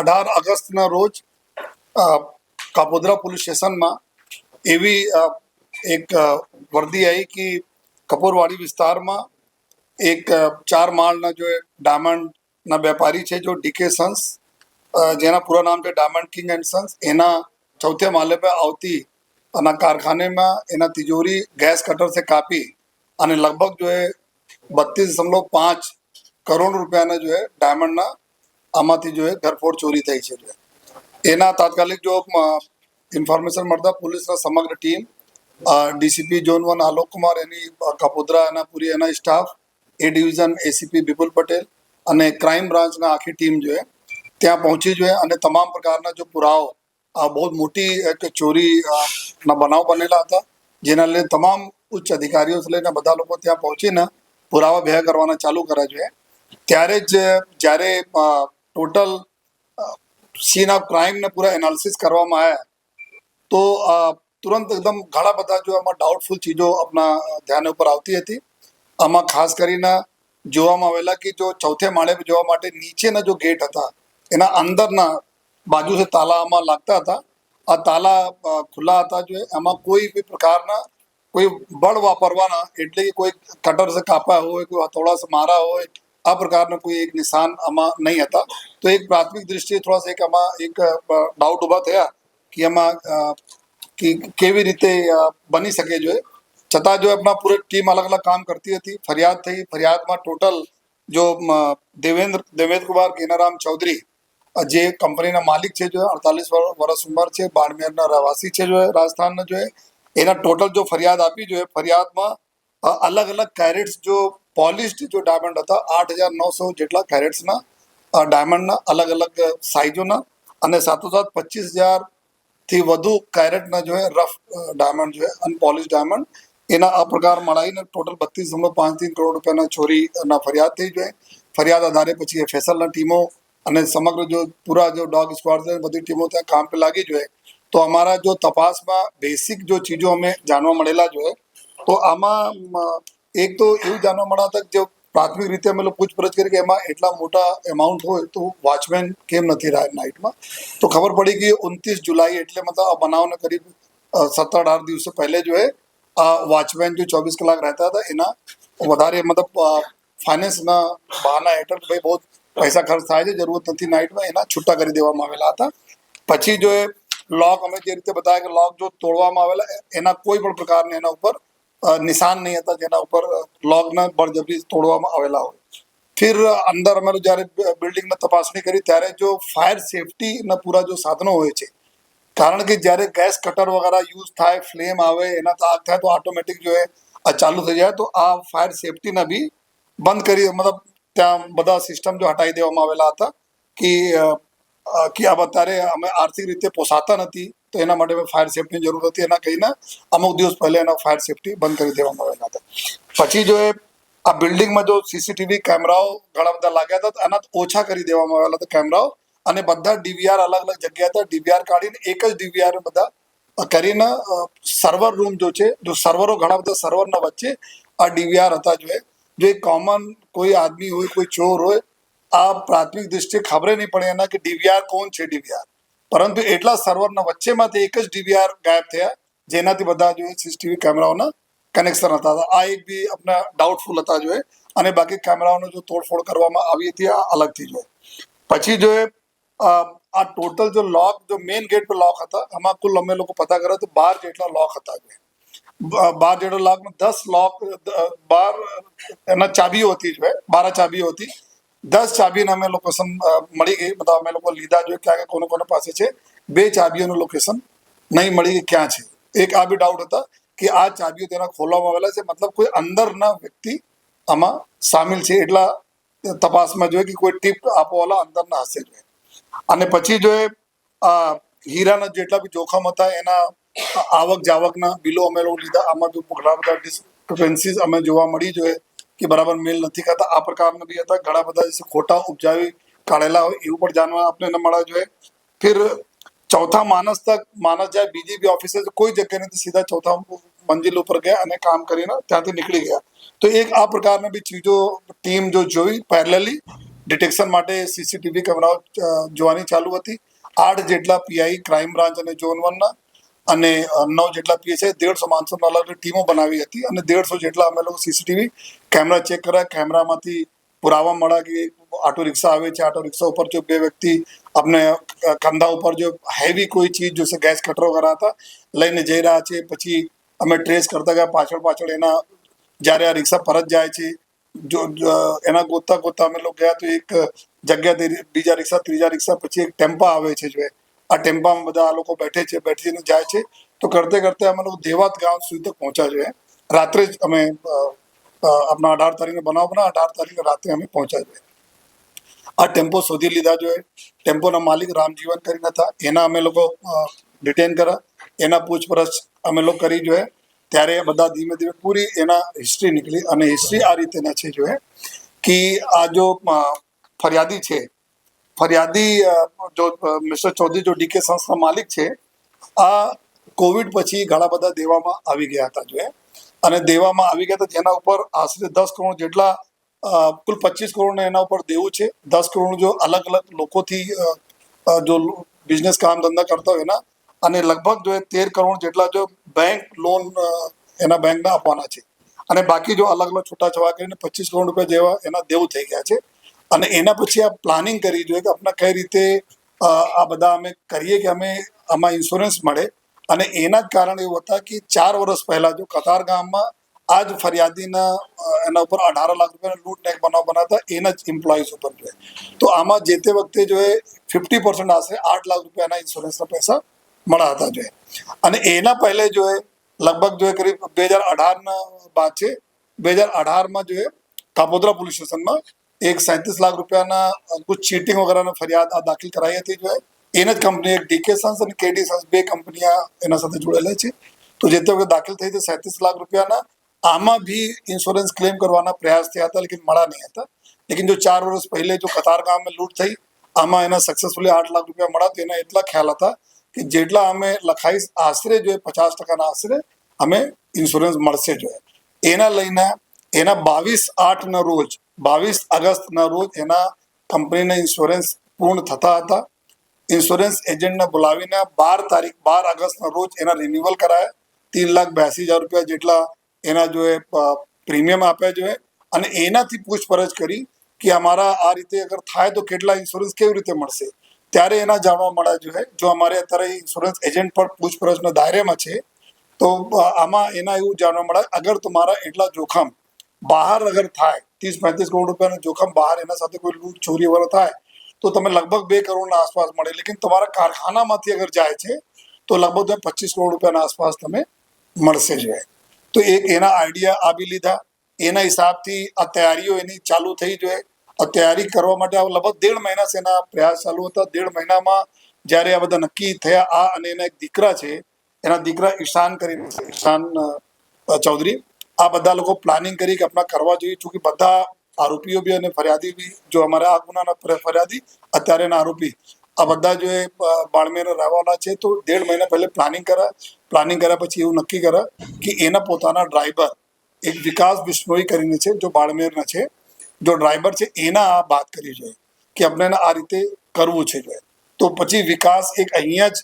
અઢાર ઓગસ્ટના રોજ કાપોદ્રા પોલીસ સ્ટેશનમાં એવી એક વર્દી આવી કે કપૂરવાડી વિસ્તારમાં એક ચાર માળના જો ડાયમંડના વેપારી છે, જો ડીકે સન્સ જેના પૂરા નામ છે ડાયમંડ કિંગ એન્ડ સન્સ એના ચોથે માલે પર આવતી અને કારખાનેમાં એના તિજોરી ગેસ કટરથી કાપી અને લગભગ જો એ બત્રીસ દશમલવ પાંચ કરોડ રૂપિયાના જો એ ડાયમંડના આમાંથી જોઈએ ધરપોડ ચોરી થઈ છે. એના તાત્કાલિક જો ઇન્ફોર્મેશન મળતા પોલીસના સમગ્ર team DCP zone one Alok Kumar એની કપોદરા, એના પૂરી, એના staff, A division ACP Vipul Patel અને ક્રાઇમ બ્રાન્ચના આખી ટીમ જોઈએ ત્યાં પહોંચી જોઈએ અને તમામ પ્રકારના જો પુરાવો, આ બહુ મોટી એક ચોરી ના બનાવ બનેલા હતા, જેના લઈને તમામ ઉચ્ચ અધિકારીઓ લઈને બધા લોકો ત્યાં પહોંચીને પુરાવા ભેગા કરવાના ચાલુ કર્યા જોઈએ ત્યારે જ જ્યારે ટોટલ સીન ઓફ ક્રાઇમને પૂરા એનાલિસિસ કરવામાં આવ્યા તો uh, તુરંત એકદમ ઘણા બધા જો આમાં ડાઉટફુલ ચીજો આપણા uh, ધ્યાન ઉપર આવતી હતી. આમાં ખાસ કરીને જોવામાં આવેલા કે જો ચોથે માળે જોવા માટે નીચેના જો ગેટ હતા, એના અંદરના બાજુ છે તાલામાં લાગતા હતા. આ તાલા uh, ખુલ્લા હતા જો, એમાં કોઈ બી પ્રકારના કોઈ બળ વાપરવાના, એટલે કે કોઈ કટર સે કાપા હોય, કોઈ હથોડા સે મારા હોય આ પ્રકારનો કોઈ એક નિશાન આમાં નહીં હતા તો એક પ્રાથમિક દ્રષ્ટિએ થોડા सा એક આમાં એક ડાઉટ ઊભા થયા કે એમાં અ, કે કેવી રીતે અ, બની શકે જો એ. છતાં જો આપણા પૂરી ટીમ અલગ અલગ કામ કરતી હતી ફરિયાદ થઈ ફરિયાદમાં ટોટલ જો મ, દેવેન્દ્ર દેવેન્દ્ર કુમાર કેનારામ ચૌધરી અ, જે કંપનીના માલિક છે જો અડતાલીસ વર્ષ ઉંમર છે બાડમેરના રહેવાસી છે જો એ, રાજસ્થાનના જો એ. એના ટોટલ જો ફરિયાદ આપી જો એ, ફરિયાદમાં અ, અલગ અલગ કેરેટ્સ જો પોલિશ્ડ જો ડાયમંડ હતા, આઠ હજાર નવસો જેટલા કેરેટ્સના ડાયમંડના અલગ અલગ સાઇઝોના અને સાથોસાથ પચીસ હજારથી વધુ કેરેટના જો રફ ડાયમંડ જો હે અનપોલિશ ડાયમંડ એના આ પ્રકાર મળાવીને ટોટલ બત્રીસ દશમલવ પાંચ ત્રણ કરોડ રૂપિયાના ચોરીના ફરિયાદ થઈ જોઈએ ફરિયાદ આધારે પછી એફએસએલના ટીમો અને સમગ્ર જો પૂરા જો ડોગ સ્ક્વોડ છે, બધી ટીમો ત્યાં કામ પર લાગી જોઈએ તો અમારા જો તપાસમાં બેસિક જો ચીજો અમે જાણવા મળેલા જોઈએ તો આમાં એક તો એવું જાણવા મળ્યા હતા કે જો પ્રાથમિક રીતે અમે લોકો પૂછપરછ કરી કે એમાં એટલા મોટા એમાઉન્ટ હોય તો વોચમેન કેમ નથી રહ્યા નાઇટમાં તો ખબર પડી કે ઉનતીસ જુલાઈ એટલે મતલબ આ બનાવને કરીબ સત્તર અઢાર દિવસો પહેલે જો હે આ વોચમેન જો ચોવીસ કલાક રહેતા હતા, એના વધારે મતલબ ફાઇનાન્સના બહાના હેઠળ ભાઈ બહુ પૈસા ખર્ચ થાય છે, જરૂરત નથી નાઇટમાં એના છૂટા કરી દેવામાં આવેલા હતા. પછી જો એ લોક અમે જે રીતે બતાવ્યા કે લોક જો તોડવામાં આવેલા, એના કોઈ પણ પ્રકારની એના ઉપર નિશાન નહીં હતા જેના ઉપર લોગને બળજબરી તોડવામાં આવેલા હોય ફિર અંદર અમે જ્યારે બિલ્ડિંગમાં તપાસણી કરી, ત્યારે જો ફાયર સેફટીના પૂરા જો સાધનો હોય છે, કારણ કે જ્યારે ગેસ કટર વગેરે યુઝ થાય, ફ્લેમ આવે, એના આગ થાય તો ઓટોમેટિક જો આ ચાલુ થઈ જાય, તો આ ફાયર સેફટીના બી બંધ કરી, મતલબ ત્યાં બધા સિસ્ટમ જો હટાવી દેવામાં આવેલા હતા, કે કે આ અત્યારે અમે આર્થિક રીતે પોસાતા નથી તો એના માટે ફાયર સેફટીની જરૂર હતી. એના કહીને અમુક દિવસ પહેલા એના ફાયર સેફટી બંધ કરી દેવામાં આવેલા હતા. પછી જો એ આ બિલ્ડિંગમાં જો સીસીટીવી કેમેરાઓ ઘણા બધા લાગ્યા હતા એના ઓછા કરી દેવામાં આવેલા હતા કેમેરાઓ અને બધા ડીવીઆર અલગ અલગ જગ્યા હતા. ડીવીઆર કાઢીને એક જ ડીવીઆર બધા કરીને સર્વર રૂમ જો છે, જો સર્વરો ઘણા બધા સર્વરના વચ્ચે આ ડીવીઆર હતા જો જો કોમન કોઈ આદમી હોય, કોઈ ચોર હોય, આ પ્રાથમિક દૃષ્ટિએ ખબર નહીં પડે એના કે ડીવીઆર કોણ છે ડીવીઆર પરંતુ એટલા સર્વરના વચ્ચેમાંથી એક જ ડીવીઆર ગાયબ થયા. જેનાથી બધા જોઈએ સીસીટીવી કેમેરાઓના કનેક્શન હતા. આ એક બી આપણા ડાઉટફુલ હતા જોઈએ અને બાકી કેમેરાઓનો જો તોડફોડ કરવામાં આવી હતી, આ અલગથી જોઈએ પછી જો આ ટોટલ જો લોક જો મેઇન ગેટ પર લોક હતા, આમાં કુલ અમે લોકો પતા કર્યા તો બાર જેટલા લોક હતા બાર જેટલા લોક દસ લોક બાર, એના ચાબીઓ હતી જો બાર ચાબીઓ હતી. દસ ચાબીને અમે લોકેશન મળી ગઈ. બધા અમે લોકો લીધા જોઈએ ક્યાં કોને કોને પાસે છે. બે ચાબીઓનું લોકેશન નહીં મળી ગઈ ક્યાં છે. એક આ બી ડાઉટ હતા કે આ ચાબીઓ તેના ખોલવામાં આવેલા છે. મતલબ કોઈ અંદરના વ્યક્તિ આમાં સામેલ છે એટલા તપાસમાં જોઈએ કે કોઈ ટીપ આપવાવાળા અંદરના હશે જોઈએ અને પછી જોઈએ હીરાના જેટલા બી જોખમ હતા, એના આવક જાવકના બિલો અમે લોકો લીધા. આમાં જો ઘણા બધા ડિસ્ક્રિપન્સીસ અમે જોવા મળી જોઈએ. કે બરાબર મેલ નથી કરતા આ પ્રકારના બી હતા. ઘણા બધા ખોટા ઉપજાવી કાઢેલા હોય એવું પણ જાણવા આપને ન મળવા જોઈએ. ફિર ચોથા માણસ તક માણસ જાય, બીજી બી ઓફિસે કોઈ જગ્યા નથી, સીધા ચોથા મંજિલ ઉપર ગયા અને કામ કરીને ત્યાંથી નીકળી ગયા. તો એક આ પ્રકારની બી ચીજો, ટીમ જો જોઈ પેરેલલી ડિટેક્શન માટે સીસીટીવી કેમેરાઓ જોવાની ચાલુ હતી. આઠ જેટલા પીઆઈ ક્રાઇમ બ્રાન્ચ અને ઝોન વનના અને નવ જેટલા પીએસઆઈ દેડસો માણસો અલગ ટીમો બનાવી હતી અને દેડસો જેટલા અમે લોકો સીસીટીવી કેમેરા ચેક કર્યા કેમેરામાંથી પુરાવા મળ્યા કે ઓટો રિક્ષા આવે છે ઓટો રિક્ષા ઉપર જો બે વ્યક્તિ આપણે કંધા ઉપર જો હેવી કોઈ ચીજ જોશે ગેસ કટરો કર્યા હતા, લઈને જઈ રહ્યા છે પછી અમે ટ્રેસ કરતા ગયા, પાછળ પાછળ એના, જ્યારે આ રિક્ષા પરત જાય છે, જો એના ગોતતા ગોતતા અમે લોકો ગયા તો એક જગ્યાથી બીજા રિક્ષા ત્રીજા રિક્ષા પછી એક ટેમ્પા આવે છે જો. આ ટેમ્પામાં બધા આ લોકો બેઠે છે, બેઠીને જાય છે. તો કરતે કરતે અમે લોકો દેવાત ગામ સુધી તક પહોંચ્યા જોઈએ રાત્રે જ અમે આપણા અઢાર તારીખનો બનાવ બના અઢાર તારીખે રાત્રે અમે પહોંચ્યા જોઈએ આ ટેમ્પો શોધી લીધા જોઈએ ટેમ્પોના માલિક રામજીવન કરીને હતા. એના અમે લોકો ડિટેન કર્યા. એના પૂછપરછ અમે લોકો કરી જોઈએ ત્યારે બધા ધીમે ધીમે પૂરી એના હિસ્ટ્રી નીકળી. અને હિસ્ટ્રી આ રીતેના છે જોઈએ કે આ જો ફરિયાદી છે ફરિયાદી જો મિસ્ટર ચૌધરી જો ડીકે સંસ્થા માલિક છે, આ કોવિડ પછી ઘણા બધા દેવામાં આવી ગયા હતા જોઈએ અને દેવામાં આવી ગયા હતા જેના ઉપર આશરે દસ કરોડ જેટલા કુલ પચીસ કરોડને એના ઉપર દેવું છે. દસ કરોડ જો અલગ અલગ લોકોથી જો બિઝનેસ કામ ધંધા કરતા હોય એના. અને લગભગ જો તેર કરોડ જેટલા જો બેંક લોન એના બેંકના આપવાના છે. અને બાકી જો અલગ અલગ છૂટા છવા કરીને પચીસ કરોડ રૂપિયા જેવા એના દેવું થઈ ગયા છે. અને એના પછી આ પ્લાનિંગ કરી જોઈએ કે આપણે કઈ રીતે આ બધા અમે કરીએ કે અમે આમાં ઇન્સ્યોરન્સ મળે. અને એના જ કારણે એવું હતા કે ચાર વર્ષ પહેલા જો કતાર ગામમાં આ જ ફરિયાદીના એના ઉપર અઢાર લાખ રૂપિયાના લૂંટ નેક બનાવ બનાવતા એના જ એમ્પ્લોઈઝ ઉપર જોઈએ તો આમાં જે તે વખતે જો એ ફિફ્ટી પર્સન્ટ આશરે આઠ લાખ રૂપિયાના ઇન્સ્યોરન્સના પૈસા મળ્યા હતા જોઈએ અને એના પહેલે જો એ લગભગ જો એ કરીબ બે હજાર અઢારના બાદ છે, બે હજાર અઢારમાં જો એ કાપોદ્રા પોલીસ સ્ટેશનમાં એક સેંત્રીસ લાખ રૂપિયાના કુછ ચીટિંગ વગેરેની ફરિયાદ આ દાખલ કરાઈ હતી જો એને જ કંપની એક ડીકે સન્સ અને કેડી સન્સ બે કંપનીઓ એના સાથે જોડેલા છે તો જે તે દાખલ થઈ હતી સેંત્રીસ લાખ રૂપિયાના આમાં બી ઇન્સ્યોરન્સ ક્લેમ કરવાના પ્રયાસ થયા હતા લેકિન મળ્યા નહીં હતા લેકિન જો ચાર વર્ષ પહેલે જો કતાર ગામમાં લૂંટ થઈ આમાં એના સક્સેસફુલી આઠ લાખ રૂપિયા મળ્યા તો એના એટલા ખ્યાલ હતા કે જેટલા અમે લખાઈશ આશરે જો પચાસ ટકાના આશરે અમે ઇન્સ્યોરન્સ મળશે જો એના લઈને એના બાવીસ આઠના રોજ બાવીસ ઓગસ્ટના રોજ એના કંપનીના ઇન્સ્યોરન્સ પૂર્ણ થતા હતા. ઇન્સ્યોરન્સ એજન્ટને બોલાવીને બાર તારીખ, બાર ઓગસ્ટના રોજ એના રિન્યુઅલ કરાયા. તીન લાખ બ્યાસી હજાર રૂપિયા જેટલા એના જોએ પ્રીમિયમ આપ્યા જોઈએ અને એનાથી પૂછપરછ કરી કે અમારા આ રીતે અગર થાય તો કેટલા ઇન્સ્યોરન્સ કેવી રીતે મળશે. ત્યારે એના જાણવા મળ્યા જોઈએ જો અમારે અત્યારે ઇન્સ્યોરન્સ એજન્ટ પર પૂછપરછના દાયરેમાં છે, તો આમાં એના એવું જાણવા મળે અગર તમારા એટલા જોખમ બહાર અગર થાય, ત્રીસ પાંત્રીસ કરોડ રૂપિયાનું જોખમ બહાર એના સાથે કોઈ લૂંટ ચોરી વગેરે થાય, તો તમે લગભગ બે કરોડના આસપાસ મળે. લેકિન તમારા કારખાનામાંથી અગર જાય છે, તો લગભગ તમે પચીસ કરોડ રૂપિયાના આસપાસ તમે મળશે જોઈએ તો એક એના આઈડિયા આપી લીધા. એના હિસાબથી આ તૈયારીઓ એની ચાલુ થઈ જોઈએ આ તૈયારી કરવા માટે આ લગભગ દેઢ મહિના એના પ્રયાસ ચાલુ હતા. દેઢ મહિનામાં જ્યારે આ બધા નક્કી થયા, આ અને એના એક દીકરા છે, એના દીકરા ઈશાન કરીને ઈશાન ચૌધરી. આ બધા લોકો પ્લાનિંગ કરી કે આપણા કરવા જોઈએ ચૂંકि બધા આરોપીઓ બી અને ફરિયાદી બી, જો અમારા આ ગુનાના ફરિયાદી અત્યારેના આરોપી. આ બધા જો એ બાળમેર રહેવાના છે, તો દેઢ મહિના પહેલે પ્લાનિંગ કરા. પ્લાનિંગ કર્યા પછી એવું નક્કી કરા કે એના પોતાના ડ્રાઈવર એક વિકાસ બિશ્નોઈ કરીને છે, જો બાળમેરના છે, જો ડ્રાઈવર છે, એના આ વાત કરી જોઈએ કે આપણે આ રીતે કરવું છે જોઈએ તો પછી વિકાસ એક અહીંયા જ